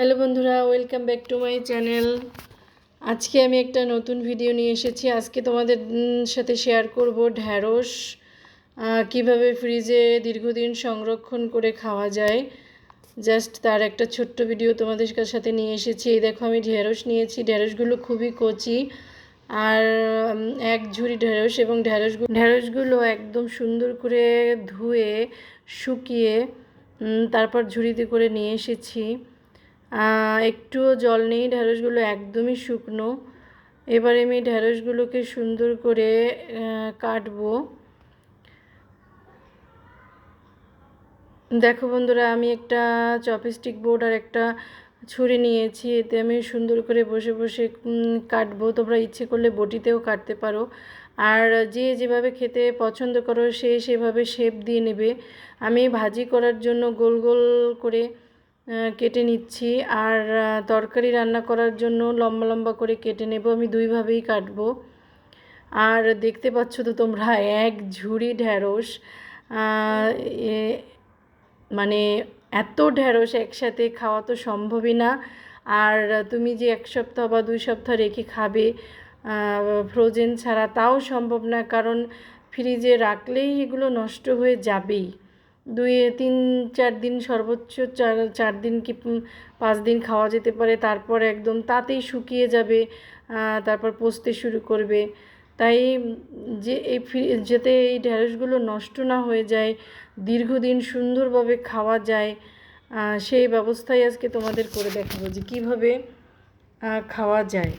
Hello বন্ধুরা welcome back to my channel আজকে আমি একটা নতুন ভিডিও নিয়ে এসেছি। আজকে তোমাদের সাথে শেয়ার করব ঢ্যাঁড়স কীভাবে ফ্রিজে দীর্ঘদিন সংরক্ষণ করে খাওয়া যায়। জাস্ট তার একটা ছোট্ট ভিডিও তোমাদের সাথে নিয়ে এসেছি। এই দেখো, আমি ঢেঁড়স নিয়েছি। ঢেঁড়সগুলো খুবই কচি। আর এক ঝুড়ি ঢেঁড়স এবং ঢেঁড়সগুলো ঢেঁড়সগুলো একদম সুন্দর করে ধুয়ে, শুকিয়ে তারপর ঝুড়িতে করে নিয়ে এসেছি। একটুও জল নেই ঢ্যাঁড়সগুলো একদমই শুকনো। এবারে আমি ঢ্যাঁড়সগুলোকে সুন্দর করে কাটবো। দেখো বন্ধুরা, আমি একটা চপস্টিক বোর্ড আর একটা ছুরি নিয়েছি, এতে আমি সুন্দর করে বসে বসে কাটবো। তোমরা ইচ্ছে করলে বটিতেও কাটতে পারো। আর যে যেভাবে খেতে পছন্দ করো, সে সেভাবে শেপ দিয়ে নেবে। আমি ভাজি করার জন্য গোল গোল করে কেটে নিচ্ছি। আর তরকারি রান্না করার জন্য লম্বা লম্বা করে কেটে নেব। আমি দুইভাবেই কাটবো। আর দেখতে পাচ্ছ তো তোমরা এক ঝুড়ি ঢ্যাঁড়স মানে এত ঢ্যাঁড়স একসাথে খাওয়া তো সম্ভবই না। আর তুমি যে এক সপ্তাহ বা দুই সপ্তাহ রেখে খাবে ফ্রোজেন ছাড়া তাও সম্ভব না। কারণ ফ্রিজে রাখলেই এগুলো নষ্ট হয়ে যাবেই। দুই, তিন, চার দিন সর্বোচ্চ চার চার দিন কি পাঁচ দিন খাওয়া যেতে পারে। তারপর একদম তাতেই শুকিয়ে যাবে তারপর পচতে শুরু করবে। তাই যে এই যাতে এই ঢ্যাঁড়সগুলো নষ্ট না হয়ে যায়, দীর্ঘদিন সুন্দরভাবে খাওয়া যায় সেই ব্যবস্থাই আজকে তোমাদের করে দেখাবো যে কীভাবে খাওয়া যায়।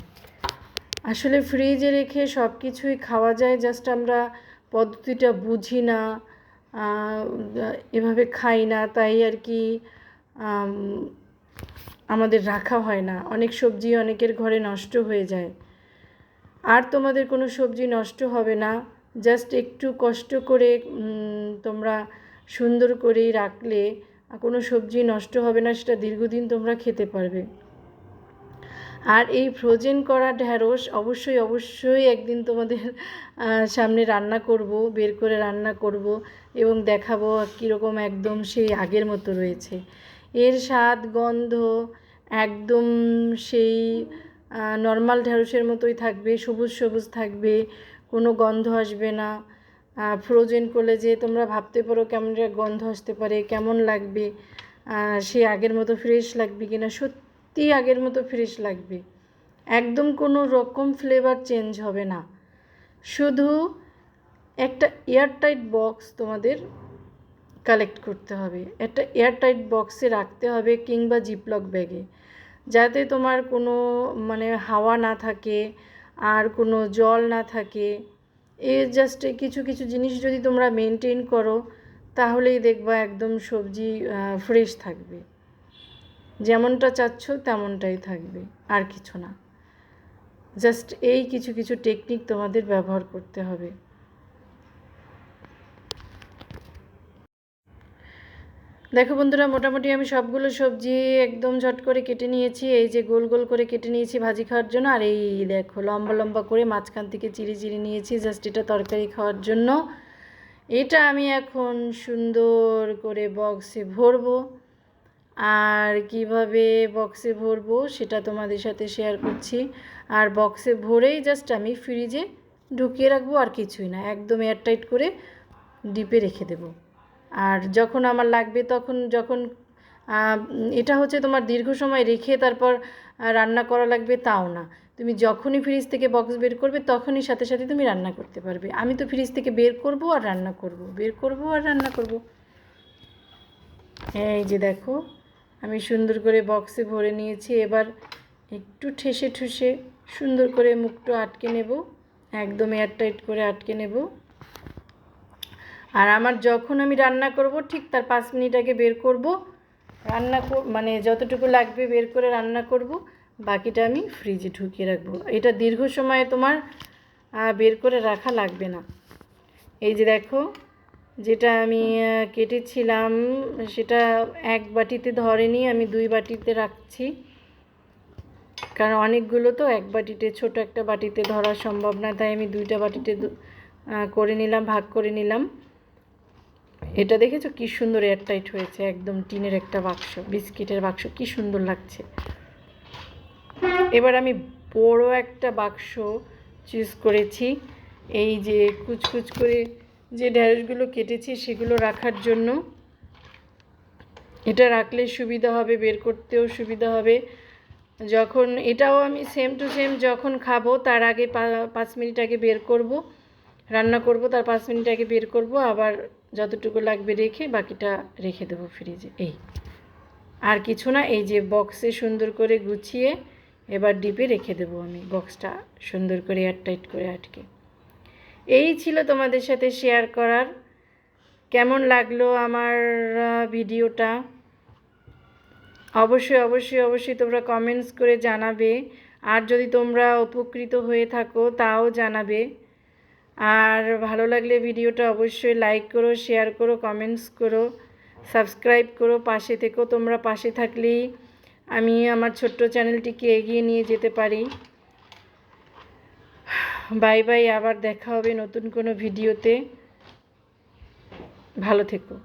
আসলে ফ্রিজে রেখে সব কিছুই খাওয়া যায়, জাস্ট আমরা পদ্ধতিটা বুঝি না। এভাবে খাই না, তাই আর কি আমাদের রাখা হয় না। অনেক সবজি অনেকের ঘরে নষ্ট হয়ে যায়। আর তোমাদের কোনো সবজি নষ্ট হবে না। জাস্ট একটু কষ্ট করে তোমরা সুন্দর করেই রাখলে কোনো সবজি নষ্ট হবে না, সেটা দীর্ঘদিন তোমরা খেতে পারবে। আর এই ফ্রোজেন করা ঢ্যাঁড়স অবশ্যই অবশ্যই একদিন তোমাদের সামনে রান্না করব, বের করে রান্না করব এবং দেখাবো কীরকম একদম সেই আগের মতো রয়েছে। এর স্বাদ, গন্ধ একদম সেই নর্মাল ঢ্যাঁড়সের মতোই থাকবে, সবুজ সবুজ থাকবে, কোনো গন্ধ আসবে না। ফ্রোজেন করলে যে তোমরা ভাবতে পারো কেমন গন্ধ আসতে পারে, কেমন লাগবে সে আগের মতো ফ্রেশ লাগবে কিনা, সত্যি আগের মতো ফ্রেশ লাগবে। একদম কোনো রকম ফ্লেভার চেঞ্জ হবে না। শুধু একটা এয়ারটাইট বক্স তোমাদের কালেক্ট করতে হবে। একটা এয়ারটাইট বক্সে রাখতে হবে কিংবা জিপলক ব্যাগে যাতে তোমার কোনো মানে হাওয়া না থাকে আর কোনো জল না থাকে। এ জাস্ট কিছু কিছু জিনিস যদি তোমরা মেনটেন করো, তাহলেই দেখবা একদম সবজি ফ্রেশ থাকবে। যেমনটা চাচ্ছ তেমনটাই থাকবে, আর কিছু না। জাস্ট এই কিছু কিছু টেকনিক তোমাদের ব্যবহার করতে হবে। দেখো বন্ধুরা, মোটামুটি আমি সবগুলো সবজি একদম ঝট করে কেটে নিয়েছি। এই যে গোল গোল করে কেটে নিয়েছি ভাজি খাওয়ার জন্য। আর এই দেখো, লম্বা লম্বা করে মাঝখান থেকে চিড়ি চিড়ি নিয়েছি জাস্ট এটা তরকারি খাওয়ার জন্য। এটা আমি এখন সুন্দর করে বক্সে ভরবো। আর কীভাবে বক্সে ভরবো সেটা তোমাদের সাথে শেয়ার করছি। আর বক্সে ভরেই জাস্ট আমি ফ্রিজে ঢুকিয়ে রাখব আর কিছুই না, একদম এয়ারটাইট করে ডিপে রেখে দেবো। আর যখন আমার লাগবে তখন যখন এটা হচ্ছে তোমার দীর্ঘ সময় রেখে তারপর রান্না করা লাগবে তাও না। তুমি যখনই ফ্রিজ থেকে বক্স বের করবে তখনই সাথে সাথে তুমি রান্না করতে পারবে। আমি তো ফ্রিজ থেকে বের করব আর রান্না করব, বের করব আর রান্না করব। এই যে দেখো আমি সুন্দর করে বক্সে ভরে নিয়েছি। এবার একটু ঠেসে ঠুসে সুন্দর করে মুখটা আটকে নেব। একদম এয়ারটাইট করে আটকে নেব। আর আমার যখন আমি রান্না করব, ঠিক তার পাঁচ মিনিট আগে বের করব। রান্না মানে যতটুকু লাগবে বের করে রান্না করব। বাকিটা আমি ফ্রিজে ঢুকিয়ে রাখব। এটা দীর্ঘ সময়ে তোমার বের করে রাখা লাগবে না। এই যে দেখো যেটা আমি কেটেছিলাম, সেটা এক বাটিতে ধরেনি, আমি দুই বাটিতে রাখছি। কারণ অনেকগুলো তো এক বাটিতে, ছোট একটা বাটিতে ধরা সম্ভব না, তাই আমি দুইটা বাটিতে করে নিলাম, ভাগ করে নিলাম। এটা দেখেছ কি সুন্দর এয়ারটাইট হয়েছে, একদম টিনের একটা বাক্স, বিস্কিটের বাক্স, কি সুন্দর লাগছে। এবার আমি বড় একটা বাক্স চুজ করেছি, এই যে কুচকুচ করে যে ঢ্যাঁড়সগুলো কেটেছি সেগুলো রাখার জন্য। এটা রাখলে সুবিধা হবে, বের করতেও সুবিধা হবে। যখন এটাও আমি সেম টু সেম যখন খাব, তার আগে পাঁচ মিনিট আগে বের করব, রান্না করব, তার পাঁচ মিনিট আগে বের করব, আবার যতটুকু লাগবে রেখে বাকিটা রেখে দেবো ফ্রিজে এই। আর কিছু না, এই যে বক্সে সুন্দর করে গুছিয়ে এবার ডিপে রেখে দেবো আমি। বক্সটা সুন্দর করে এয়ারটাইট করে আটকে। এই ছিল তোমাদের সাথে শেয়ার করার। কেমন লাগল আমার ভিডিওটা অবশ্যই অবশ্যই অবশ্যই তোমরা কমেন্টস করে জানাবে। আর যদি তোমরা উপকৃত হয়ে থাকো, তাও জানাবে। আর ভালো লাগলে ভিডিওটা অবশ্যই লাইক করো শেয়ার করো কমেন্টস করো সাবস্ক্রাইব করো, পাশে থেকো। তোমরা পাশে থাকলেই আমি আমার ছোট্ট চ্যানেলটিকে এগিয়ে নিয়ে যেতে পারি। বাই বাই আবার দেখা হবে নতুন কোনো ভিডিওতে। ভালো থেকো।